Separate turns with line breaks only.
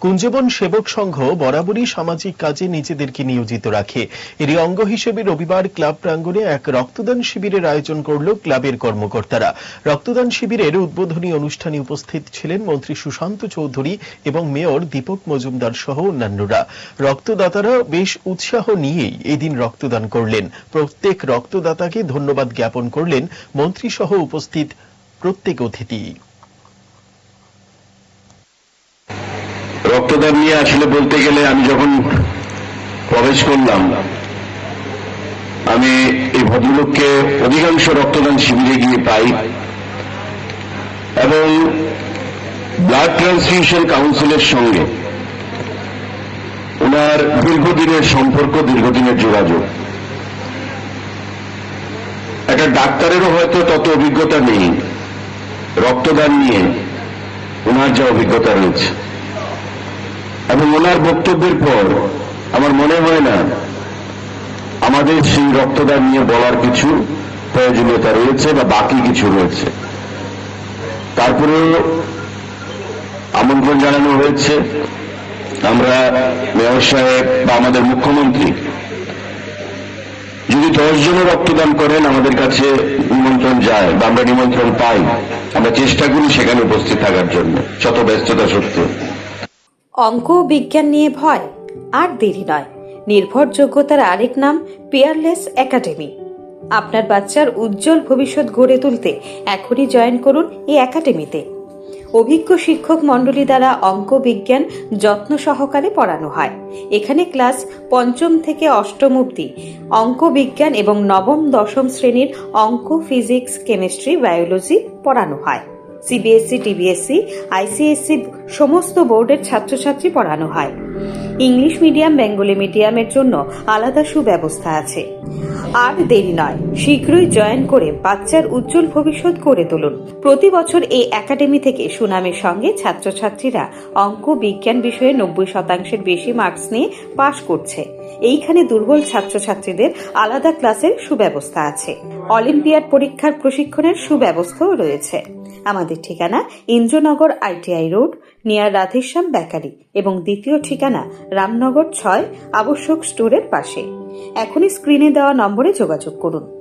কুঞ্জবন সেবক সংঘ বরাবরই সামাজিক কাজে নিজেদেরকে নিয়োজিত রাখে। এরই অঙ্গ হিসেবে রবিবার ক্লাব প্রাঙ্গণে এক রক্তদান শিবিরের আয়োজন করল ক্লাবের কর্মকর্তারা। রক্তদান শিবিরের উদ্বোধনী অনুষ্ঠানে উপস্থিত ছিলেন মন্ত্রী সুশান্ত চৌধুরী এবং মেয়র দীপক মজুমদার সহ অন্যান্যরা। রক্তদাতারা বেশ উৎসাহ নিয়েই এদিন রক্তদান করলেন। প্রত্যেক রক্তদাতাকে ধন্যবাদ জ্ঞাপন করলেন মন্ত্রী সহ উপস্থিত প্রত্যেক অতিথি।
রক্তদান নিয়ে আসলে বলতে গেলে আমি যখন প্রবেশ করলাম, আমি এই ভদ্রলোককে অধিকাংশ রক্তদান শিবিরে গিয়ে পাই এবং ব্লাড ট্রান্সফিউশন কাউন্সিলের সঙ্গে ওনার দীর্ঘদিনের সম্পর্ক, দীর্ঘদিনের যোগাযোগ। একটা ডাক্তারেরও হয়তো তত অভিজ্ঞতা নেই, রক্তদান নিয়ে ওনার যা অভিজ্ঞতা রয়েছে। এবং ওনার বক্তব্যের পর আমার মনে হয় না আমাদের সেই রক্তদান নিয়ে বলার কিছু প্রয়োজনীয়তা রয়েছে বা বাকি কিছু রয়েছে। তারপরেও আমন্ত্রণ জানানো হয়েছে, আমরা মেয়র সাহেব বা আমাদের মুখ্যমন্ত্রী যদি দশ জনও রক্তদান করেন, আমাদের কাছে নিমন্ত্রণ যায় বা আমরা নিমন্ত্রণ পাই, আমরা চেষ্টা করি সেখানে উপস্থিত থাকার জন্য, শত ব্যস্ততা সত্ত্বেও।
অঙ্ক ও বিজ্ঞান নিয়ে ভয়, আর দেরি নয়। নির্ভরযোগ্যতার আরেক নাম পিয়ারলেস একাডেমি আপনার বাচ্চার উজ্জ্বল ভবিষ্যৎ গড়ে তুলতে এখনই জয়েন করুন এই একাডেমিতে অভিজ্ঞ শিক্ষক মণ্ডলী দ্বারা অঙ্ক বিজ্ঞান যত্ন সহকারে পড়ানো হয়। এখানে ক্লাস পঞ্চম থেকে অষ্টম অবধি অঙ্ক, বিজ্ঞান এবং নবম, দশম শ্রেণির অঙ্ক, ফিজিক্স, কেমিস্ট্রি, বায়োলজি পড়ানো হয়। সিবিএসসি টিবিএসসি আইসিএসসি সমস্ত বোর্ডের ছাত্রছাত্রী পড়ানো হয়। ইংলিশ মিডিয়াম, বেঙ্গলি মিডিয়ামের জন্য আলাদা সুব্যবস্থা আছে। আর দেরি নয়, শীঘ্রই জয়েন করে বাচ্চার উজ্জ্বল ভবিষ্যৎ করে তুলুন। প্রতি বছর এই একাডেমি থেকে সুনামের সঙ্গে ছাত্রছাত্রীরা অঙ্ক, বিজ্ঞান বিষয়ে নব্বই শতাংশের বেশি মার্কস নিয়ে পাশ করছে। এইখানে দুর্বল ছাত্রছাত্রীদের আলাদা ক্লাসের সুব্যবস্থা আছে। অলিম্পিয়াড পরীক্ষার প্রশিক্ষণের সুব্যবস্থাও রয়েছে। আমাদের ঠিকানা Indranagar ITI road, near Radheshyam bakery এবং দ্বিতীয় ঠিকানা রামনগর ছয়, আবশ্যক স্টোরের পাশে। এখনই স্ক্রিনে দেওয়া নম্বরে যোগাযোগ করুন।